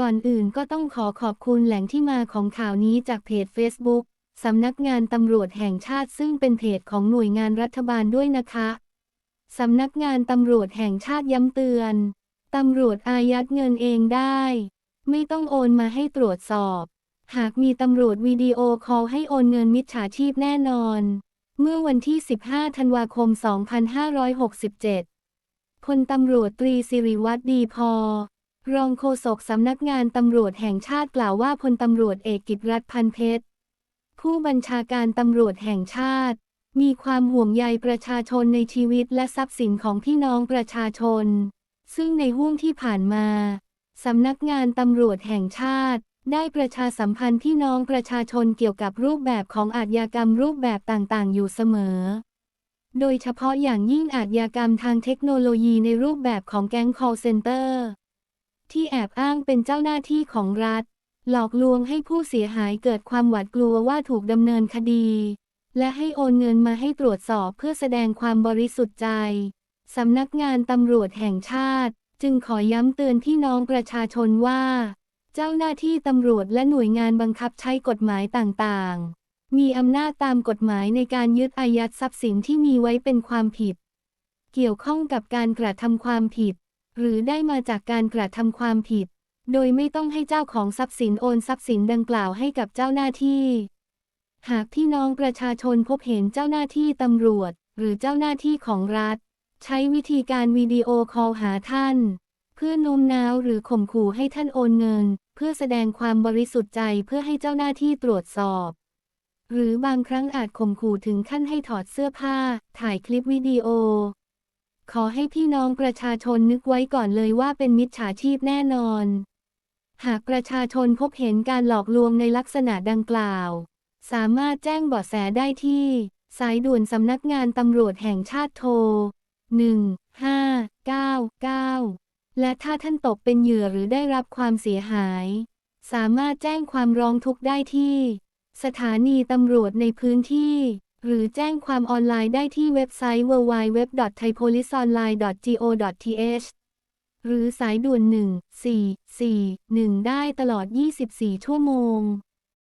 ก่อนอื่นก็ต้องขอขอบคุณแหล่งที่มาของข่าวนี้จากเพจ Facebook สำนักงานตำรวจแห่งชาติซึ่งเป็นเพจของหน่วยงานรัฐบาลด้วยนะคะ สำนักงานตำรวจแห่งชาติย้ำเตือน ตำรวจอายัดเงินเองได้ ไม่ต้องโอนมาให้ตรวจสอบ หากมีตำรวจวิดีโอคอลให้โอนเงินมิจฉาชีพแน่นอน เมื่อวันที่ 15 ธันวาคม 2567 พลตำรวจตรีสิริวัตรดีพอ รองโฆษกสำนักงานตำรวจแห่งชาติกล่าวว่าพลตำรวจเอกกิตรัฐพันเพชร ผู้บัญชาการตำรวจแห่งชาติ มีความห่วงใยประชาชนในชีวิตและทรัพย์สินของพี่น้องประชาชน ซึ่งในห่วงที่ผ่านมาสำนักงานตำรวจแห่งชาติ ได้ประชาสัมพันธ์พี่น้องประชาชนเกี่ยวกับรูปแบบของอาชญากรรมรูปแบบต่างๆ อยู่เสมอ โดยเฉพาะอย่างยิ่งอาชญากรรมทางเทคโนโลยีในรูปแบบของแก๊ง call center ที่แอบอ้างเป็นเจ้าหน้าที่ของรัฐ หลอกลวงให้ผู้เสียหายเกิดความหวาดกลัวว่าถูกดำเนินคดี และให้โอนเงินมาให้ตรวจสอบเพื่อแสดงความบริสุทธิ์ใจ สำนักงานตำรวจแห่งชาติ จึงขอย้ำเตือนพี่น้องประชาชนว่า เจ้าหน้าที่ตำรวจและหน่วยงานบังคับใช้กฎหมายต่างๆ มีอำนาจตามกฎหมายในการยึดอายัดทรัพย์สินที่มีไว้เป็นความผิด เกี่ยวข้องกับการกระทำความผิด หรือได้มาจากการกระทำความผิด โดยไม่ต้องให้เจ้าของทรัพย์สินโอนทรัพย์สินดังกล่าวให้กับเจ้าหน้าที่ หากพี่น้องประชาชนพบเห็นเจ้าหน้าที่ตำรวจ หรือเจ้าหน้าที่ของรัฐ ใช้วิธีการวิดีโอคอลหาท่าน เพื่อโน้มน้าวหรือข่มขู่ให้ท่านโอนเงิน เพื่อแสดงความบริสุทธิ์ใจเพื่อให้เจ้าหน้าที่ตรวจสอบหรือบางครั้งอาจข่มขู่ถึงขั้นให้ถอดเสื้อผ้า ถ่ายคลิปวิดีโอ ขอให้พี่น้องประชาชนนึกไว้ก่อนเลยว่าเป็นมิจฉาชีพแน่นอน หากประชาชนพบเห็นการหลอกลวงในลักษณะดังกล่าว สามารถแจ้งเบาะแสได้ที่ สายด่วนสำนักงานตำรวจแห่งชาติโทร 1599 และถ้าท่านตกเป็นเหยื่อหรือได้รับความเสียหาย สามารถแจ้งความร้องทุกข์ได้ที่ สถานีตำรวจในพื้นที่ หรือแจ้งความออนไลน์ได้ที่เว็บไซต์ www.thaipoliceonline.go.th หรือสายด่วน 1441 ได้ตลอด 24 ชั่วโมง